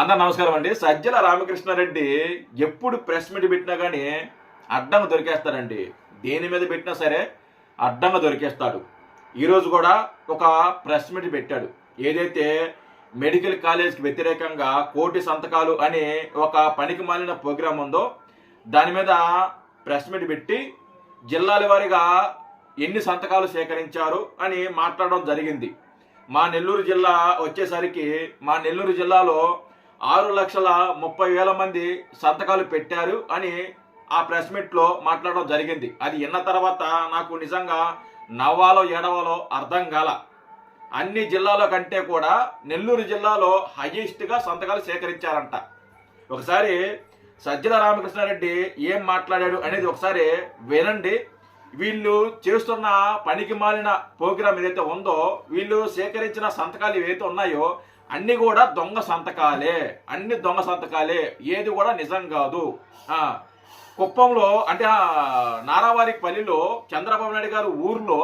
అందరు నమస్కారం అండి. సజ్జల రామకృష్ణారెడ్డి ఎప్పుడు ప్రెస్ మీట్ పెట్టినా కానీ అడ్డంగా దొరికేస్తాడండి. దేని మీద పెట్టినా సరే అడ్డంగా దొరికేస్తాడు. ఈరోజు కూడా ఒక ప్రెస్ మీట్ పెట్టాడు. ఏదైతే మెడికల్ కాలేజ్కి వ్యతిరేకంగా కోటి సంతకాలు అని ఒక పనికి మాలిన ప్రోగ్రాం ఉందో దాని మీద ప్రెస్ మీట్ పెట్టి జిల్లాల వారీగా ఎన్ని సంతకాలు సేకరించారు అని మాట్లాడడం జరిగింది. మా నెల్లూరు జిల్లా వచ్చేసరికి మా నెల్లూరు జిల్లాలో ఆరు లక్షల ముప్పై వేల మంది సంతకాలు పెట్టారు అని ఆ ప్రెస్ మీట్లో మాట్లాడడం జరిగింది. అది విన్న తర్వాత నాకు నిజంగా నవ్వాలో ఏడవాలో అర్థం కాల. అన్ని జిల్లాల కంటే కూడా నెల్లూరు జిల్లాలో హైయెస్ట్గా సంతకాలు సేకరించారంట. ఒకసారి సజ్జల రామకృష్ణారెడ్డి ఏం మాట్లాడాడు అనేది ఒకసారి వినండి. వీళ్ళు చేస్తున్న పనికి మాలిన ప్రోగ్రామ్ ఏదైతే ఉందో వీళ్ళు సేకరించిన సంతకాలు ఏవైతే ఉన్నాయో అన్ని కూడా దొంగ సంతకాలే అన్ని దొంగ సంతకాలే. ఏది కూడా నిజం కాదు. కుప్పంలో అంటే నారావారి పల్లిలో చంద్రబాబు నాయుడు గారు ఊర్లో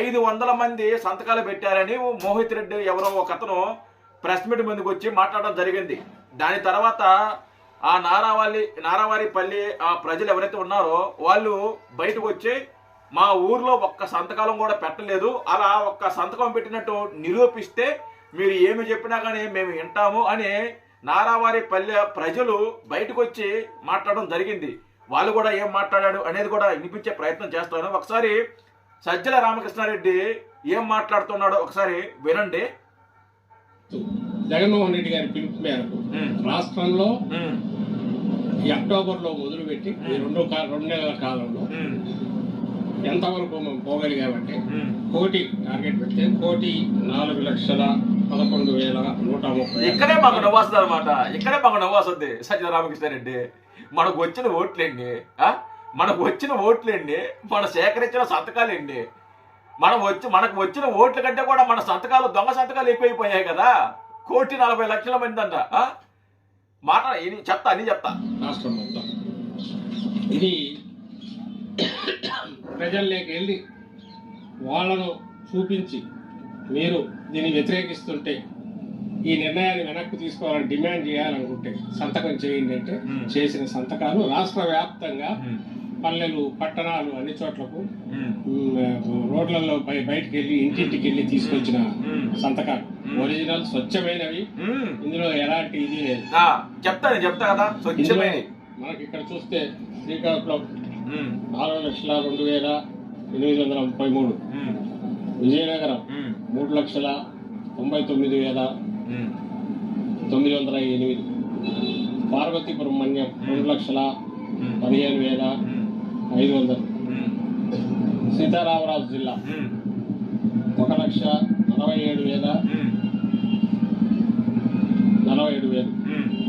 ఐదు వందల మంది సంతకాలు పెట్టారని మోహిత్ రెడ్డి ఎవరో ఒక అతను ప్రెస్ మీట్ ముందుకు వచ్చి మాట్లాడడం జరిగింది. దాని తర్వాత ఆ నారావాలి నారావారి పల్లి ఆ ప్రజలు ఎవరైతే ఉన్నారో వాళ్ళు బయటకు వచ్చి మా ఊర్లో ఒక్క సంతకాలం కూడా పెట్టలేదు. అలా ఒక్క సంతకం పెట్టినట్టు నిరూపిస్తే మీరు ఏమి చెప్పినా కానీ మేము వింటాము అని నారావారి పల్లె ప్రజలు బయటకు వచ్చి మాట్లాడడం జరిగింది. వాళ్ళు కూడా ఏం మాట్లాడాడు అనేది కూడా వినిపించే ప్రయత్నం చేస్తాను. ఒకసారి సజ్జల రామకృష్ణారెడ్డి ఏం మాట్లాడుతున్నాడో ఒకసారి వినండి. జగన్మోహన్ రెడ్డి గారి పిలుపు మేరకు రాష్ట్రంలో అక్టోబర్లో మొదలుపెట్టి రెండో రెండు నెలల కాలంలో ఎంతవరకు మనం పోగలిగామంటే. కోటి టార్గెట్ పెడితే కోటి నాలుగు లక్షల పదకొండు వేల నూట ముప్పై ఇక్కడే మాకు నవ్వు వస్తుంది అనమాట ఇక్కడే మాకు నవ్వు వస్తుంది రామకృష్ణారెడ్డి మనకు వచ్చిన ఓట్లేండి? మనకు వచ్చిన ఓట్లేండి మన సేకరించిన సంతకాలేండి. మనం వచ్చి మనకు వచ్చిన ఓట్ల కంటే కూడా మన సంతకాలు దొంగ సంతకాలు ఎక్కువైపోయాయి కదా. కోటి నలభై లక్షల మంది అంట? మాట ఇది చెప్తా అని చెప్తా. రాష్ట్రం మొత్తం. ఇది ప్రజల్లోకి వెళ్ళి వాళ్ళను చూపించి మీరు దీన్ని వ్యతిరేకిస్తుంటే ఈ నిర్ణయాన్ని వెనక్కి తీసుకోవాలని డిమాండ్ చేయాలనుకుంటే సంతకం చేయండి అంటే. చేసిన సంతకాలు రాష్ట్ర వ్యాప్తంగా పల్లెలు పట్టణాలు అన్ని చోట్లకు రోడ్లలో బయ- బయటికి వెళ్ళి ఇంటింటికి వెళ్ళి తీసుకొచ్చిన సంతకాలు. ఒరిజినల్ స్వచ్ఛమైనవి. ఇందులో ఎలాంటి ఇది లేదు. ఆ, చెప్తా కదా మనకి ఇక్కడ చూస్తే శ్రీకాకుళం నాలుగు లక్షల రెండు వేల ఎనిమిది వందల ముప్పై మూడు. విజయనగరం. మూడు లక్షల తొంభై తొమ్మిది వేల తొమ్మిది వందల ఎనిమిది. పార్వతీపురం మన్యం రెండు లక్షల పదిహేను వేల ఐదు వందలు. సీతారామరాజు జిల్లా ఒక లక్ష నలభై ఏడు వేల నలభై ఏడు వేలు.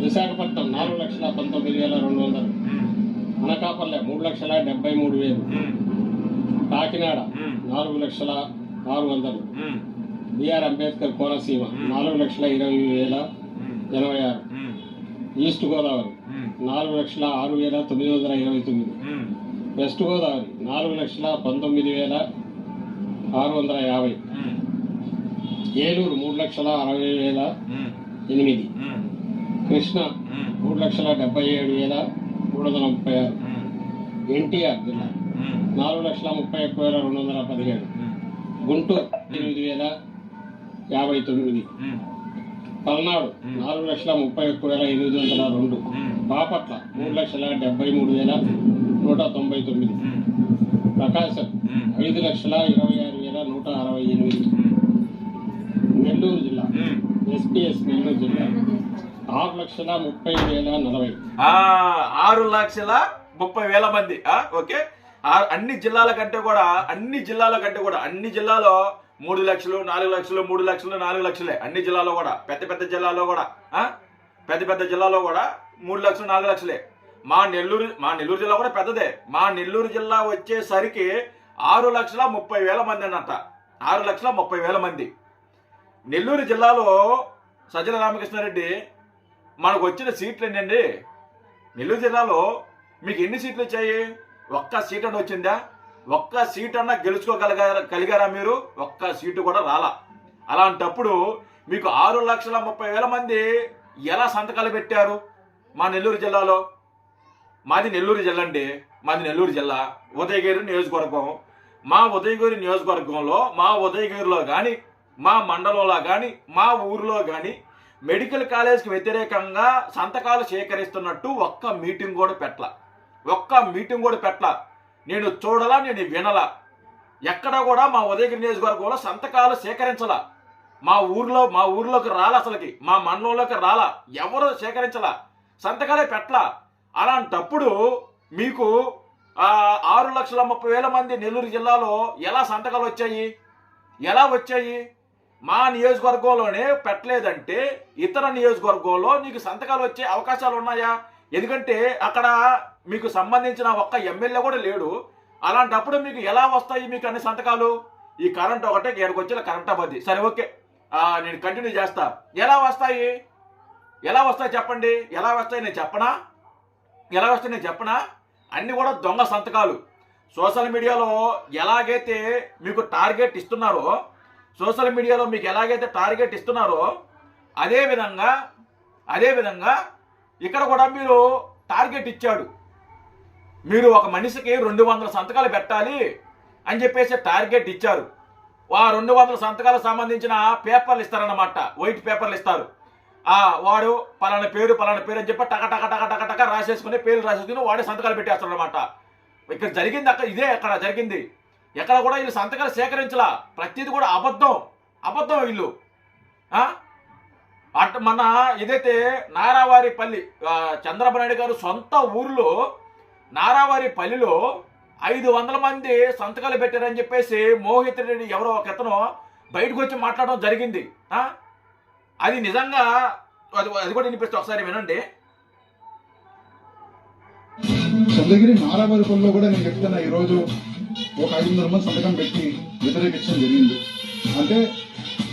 విశాఖపట్నం నాలుగు లక్షల పంతొమ్మిది వేల రెండు వందలు. అనకాపల్లె మూడు లక్షల డెబ్బై మూడు వేలు. కాకినాడ నాలుగు లక్షల ఆరు వందలు. B R Ambedkar Konaseema. నాలుగు లక్షల ఇరవై వేల ఎనభై ఆరు. ఈస్ట్ గోదావరి. నాలుగు లక్షల ఆరు వేల తొమ్మిది వందల ఇరవై తొమ్మిది. వెస్ట్ గోదావరి. నాలుగు లక్షల పంతొమ్మిది వేల ఆరు వందల యాభై. ఏలూరు మూడు లక్షల అరవై వేల ఎనిమిది. కృష్ణ మూడు లక్షల డెబ్బై ఏడు వేల మూడు వందల ముప్పై ఆరు. ఎన్టీఆర్ జిల్లా. నాలుగు లక్షల ముప్పై ఒక్క వేల రెండు వందల పదిహేడు. గుంటూరు ఎనిమిది వేల యాభై తొమ్మిది. పల్నాడు. నాలుగు లక్షల ముప్పై ఒక్క వేల ఎనిమిది వందల రెండు. బాపట్ల మూడు లక్షల డెబ్బై మూడు వేల నూట తొంభై తొమ్మిది. ప్రకాశం ఐదు లక్షల ఇరవై ఆరు వేల నూట అరవై ఎనిమిది. నెల్లూరు జిల్లా. ఎస్పీఎస్ నెల్లూరు జిల్లా ఆరు లక్షల ముప్పై వేల నలభై. ఆరు లక్షల ముప్పై వేల మంది. ఓకే. ఆ- అన్ని జిల్లాల కంటే కూడా అన్ని జిల్లాల కంటే కూడా అన్ని జిల్లాలో మూడు లక్షలు నాలుగు లక్షలు మూడు లక్షలు నాలుగు లక్షలే. అన్ని జిల్లాలో కూడా పెద్ద పెద్ద జిల్లాలో కూడా పెద్ద పెద్ద జిల్లాలో కూడా మూడు లక్షలు నాలుగు లక్షలే. మా నెల్లూరు మా నెల్లూరు జిల్లా కూడా పెద్దదే. మా నెల్లూరు జిల్లా వచ్చేసరికి ఆరు లక్షల ముప్పై వేల మంది అన్నట్ట ఆరు లక్షల ముప్పై వేల మంది. నెల్లూరు జిల్లాలో సజ్జల రామకృష్ణారెడ్డి మనకు వచ్చిన సీట్లు ఏంటండి నెల్లూరు జిల్లాలో మీకు ఎన్ని సీట్లు వచ్చాయి? ఒక్క సీట్ అని వచ్చిందా? ఒక్క సీట్ అన్నా గెలుచుకోగలిగారా కలిగారా మీరు? ఒక్క సీటు కూడా రాలా. అలాంటప్పుడు మీకు ఆరు లక్షల ముప్పై వేల మంది ఎలా సంతకాలు పెట్టారు? మా నెల్లూరు జిల్లాలో. మాది నెల్లూరు జిల్లా అండి. మాది నెల్లూరు జిల్లా. ఉదయగిరి నియోజకవర్గం. మా ఉదయగిరి నియోజకవర్గంలో మా ఉదయగిరిలో కానీ మా మండలంలో కానీ మా ఊరిలో కానీ మెడికల్ కాలేజ్కి వ్యతిరేకంగా సంతకాలు సేకరిస్తున్నట్టు ఒక్క మీటింగ్ కూడా పెట్టల. ఒక్క మీటింగ్ కూడా పెట్టల. నేను చూడలా నేను వినలా. ఎక్కడ కూడా మా ఉదయగిరి నియోజకవర్గంలో సంతకాలు సేకరించలా. మా ఊర్లో మా ఊర్లోకి రాల అసలుకి. మా మండలంలోకి రాలా. ఎవరు సేకరించలా. సంతకాలే పెట్టలా. అలాంటప్పుడు మీకు ఆరు లక్షల ముప్పై వేల మంది నెల్లూరు జిల్లాలో ఎలా సంతకాలు వచ్చాయి? ఎలా వచ్చాయి? మా నియోజకవర్గంలోనే పెట్టలేదంటే ఇతర నియోజకవర్గంలో నీకు సంతకాలు వచ్చే అవకాశాలు ఉన్నాయా? ఎందుకంటే అక్కడ మీకు సంబంధించిన ఒక్క ఎమ్మెల్యే కూడా లేడు. అలాంటప్పుడు మీకు ఎలా వస్తాయి మీకు అన్ని సంతకాలు? ఈ కరెంట్ ఒకటే ఏడుకు కరెంట్ అవ్వద్ది. సరే ఓకే. నేను కంటిన్యూ చేస్తా. ఎలా వస్తాయి? ఎలా వస్తాయి చెప్పండి. ఎలా వస్తాయి నేను చెప్పనా? ఎలా వస్తాయి నేను చెప్పనా? అన్ని కూడా దొంగ సంతకాలు. సోషల్ మీడియాలో ఎలాగైతే మీకు టార్గెట్ ఇస్తున్నారో సోషల్ మీడియాలో మీకు ఎలాగైతే టార్గెట్ ఇస్తున్నారో అదే విధంగా అదే విధంగా ఇక్కడ కూడా మీరు టార్గెట్ ఇచ్చాడు. మీరు ఒక మనిషికి రెండు వందల సంతకాలు పెట్టాలి అని చెప్పేసి టార్గెట్ ఇచ్చారు. ఆ రెండు వందల సంతకాలకు సంబంధించిన పేపర్లు ఇస్తారన్నమాట. వైట్ పేపర్లు ఇస్తారు. ఆ వాడు పలానా పేరు పలానా పేరు అని చెప్పి టక టక టక టక టక రాసేసుకుని పేర్లు రాసేసుకుని వాడే సంతకాలు పెట్టేస్తాడు అనమాట ఇక్కడ జరిగింది అక్కడ ఇదే అక్కడ జరిగింది. ఎక్కడ కూడా వీళ్ళు సంతకాలు సేకరించలా. ప్రతిది కూడా అబద్ధం. అబద్ధం వీళ్ళు. అట్ మన ఏదైతే నారావారి పల్లి చంద్రబాబు నాయుడు గారు సొంత ఊర్లో నారావారి పల్లిలో ఐదు వందల మంది సంతకాలు పెట్టారని చెప్పేసి మోహిత్ రెడ్డి ఎవరో ఒక ఇతను బయటకు వచ్చి మాట్లాడడం జరిగింది. అది నిజంగా అది అది కూడా వినిపిస్తే ఒకసారి వినండి. చంద్రగిరి నారావారిపల్లిలో కూడా నేను చెప్తున్నా ఈరోజు ఒక ఐదు వందల మంది సంతకం పెట్టి వ్యతిరేకించడం జరిగింది. అంటే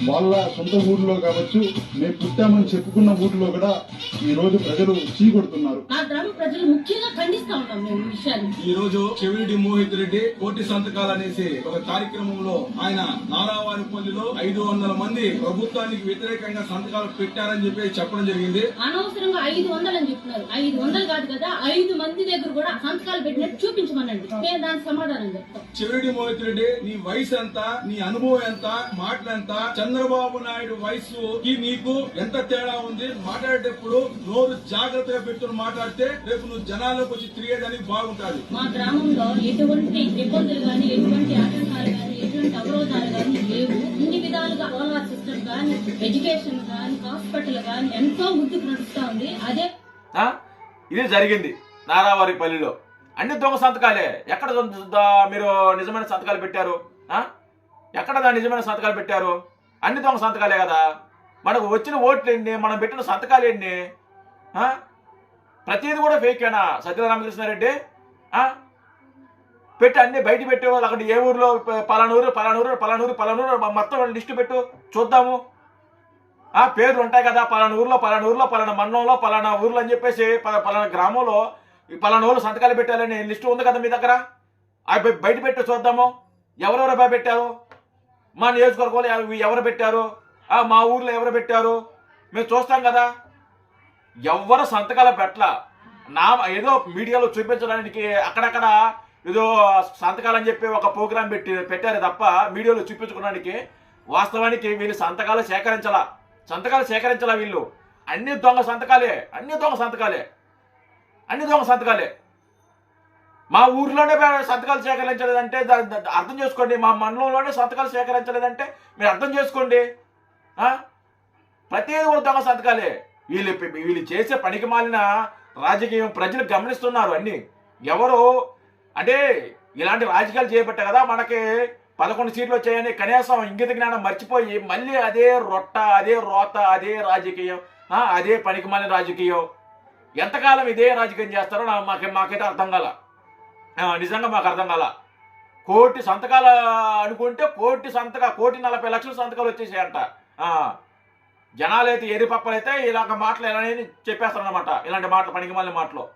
వాళ్ళ సొంత ఊర్లో కావచ్చు మేము పుట్టామని చెప్పుకున్న ఊర్లో కూడా ఈ రోజు ప్రజలు చీకొడుతున్నారు ఆ గ్రామ ప్రజలు ముఖ్యంగా ఖండిస్తా ఉన్నాం మేము ఈ విషయాన్ని. ఈ రోజు చెవిడి మోహిత్ రెడ్డి కోటి సంతకాలు అనేసి ఒక కార్యక్రమంలో ఆయన నారావారిపల్లిలో ఐదు వందల మంది ప్రభుత్వానికి వ్యతిరేకంగా సంతకాలు పెట్టారని చెప్పి చెప్పడం జరిగింది. అనవసరంగా ఐదు వందలు అని చెప్తున్నారు ఐదు వందలు కాదు కదా ఐదు మంది దగ్గర కూడా సంతకాలు పెట్టినట్టు చూపించమనండి. మేము దానికి సమాధానం చెప్తాం. చెవిడి మోహిత్ రెడ్డి నీ వయసు ఎంత నీ అనుభవం ఎంత మాటలు ఎంత చంద్రబాబు నాయుడు వయసుకి నీకు ఎంత తేడా ఉంది? మాట్లాడేటప్పుడు నోరు జాగ్రత్తగా పెట్టుకుని మాట్లాడితే రేపు నువ్వు జనాల్లోకి వచ్చి తిరిగేదానికి బాగుంటుంది. మా గ్రామంలో ఎటువంటి ఇబ్బందులు కానీ ఎటువంటి ఆటంకాలు కానీ ఎటువంటి అవరోధాలు కానీ లేవు. అన్ని విధాలుగా సోలార్ సిస్టమ్ కానీ ఎడ్యుకేషన్ కానీ హాస్పిటల్ కానీ ఎంతో ముందుకు నడుస్తా ఉంది. అదే ఆ? ఇది జరిగింది నారావారి పల్లిలో. అన్ని దొంగ సంతకాలే. ఎక్కడ మీరు నిజమైన సంతకాలు పెట్టారు? ఆ? ఎక్కడ నిజమైన సంతకాలు పెట్టారు? అన్ని దొంగ సంతకాలే కదా. మనకు వచ్చిన ఓట్లు ఎన్ని మనం పెట్టిన సంతకాలు ఎన్ని? ప్రతిది కూడా ఫేకేనా సత్య రామకృష్ణారెడ్డి? పెట్టి అన్ని బయట పెట్టేవాళ్ళు అక్కడ ఏ ఊర్లో? పలానూరు పలానూరు పలానూరు పలానూరు మొత్తం లిస్టు పెట్టు. చూద్దాము. ఆ పేర్లు ఉంటాయి కదా పలానా ఊర్లో పలానా ఊర్లో పలానా మండలంలో పలానా ఊర్లో అని చెప్పేసి ప- పలానా గ్రామంలో ఈ పలానా ఊర్లో సంతకాలు పెట్టాలని లిస్టు ఉంది కదా మీ దగ్గర? అవి బయట పెట్టి చూద్దాము. ఎవరెవరు బా పెట్టారు? మా నియోజకవర్గంలో ఎవరు పెట్టారు? మా ఊర్లో ఎవరు పెట్టారు? మేము చూస్తాం కదా. ఎవరు సంతకాలు పెట్టల నా ఏదో మీడియాలో చూపించడానికి అక్కడక్కడ ఏదో సంతకాలు అని చెప్పి ఒక ప్రోగ్రాం పెట్టి పెట్టారు తప్ప మీడియాలో చూపించుకోవడానికి వాస్తవానికి వీళ్ళు సంతకాలు సేకరించాల. సంతకాలు సేకరించాల వీళ్ళు. అన్ని దొంగ సంతకాలే. అన్ని దొంగ సంతకాలే. అన్ని దొంగ సంతకాలే. మా ఊర్లోనే సంతకాలు సేకరించలేదంటే అర్థం చేసుకోండి. మా మండలంలోనే సంతకాలు సేకరించలేదంటే మీరు అర్థం చేసుకోండి. ప్రతి ప్రతిదీ కూడా దొంగ సంతకాలే. వీళ్ళు వీళ్ళు చేసే పనికి మాలిన రాజకీయం ప్రజలు గమనిస్తున్నారు అన్ని. ఎవరు అంటే ఇలాంటి రాజకీయాలు చేపట్ట కదా మనకి పదకొండు సీట్లు వచ్చాయని కనీసం ఇంగిత జ్ఞానం మర్చిపోయి మళ్ళీ అదే రొట్ట అదే రోత అదే రాజకీయం అదే పనికి మాలిన రాజకీయం. ఎంతకాలం ఇదే రాజకీయం చేస్తారో మాకు మాకే మాకైతే అర్థం కాల. నిజంగా మాకు అర్థం కాల. కోటి సంతకాలు అనుకుంటే కోటి సంతక కోటి నలభై లక్షల సంతకాలు వచ్చేసాయంట. ఆ, జనాలైతే ఎరి పప్పలైతే ఇలాంటి మాటలు ఎలా చెప్పేస్తారనమాట ఇలాంటి మాటలు పనికి మళ్ళీ మాటలు.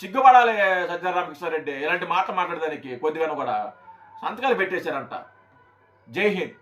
సిగ్గుపడాలి సత్యనారాయణకృష్ణారెడ్డి ఇలాంటి మాటలు మాట్లాడడానికి కొద్దిగాను కూడా. సంతకాలు పెట్టేశారంట. జై హింద్.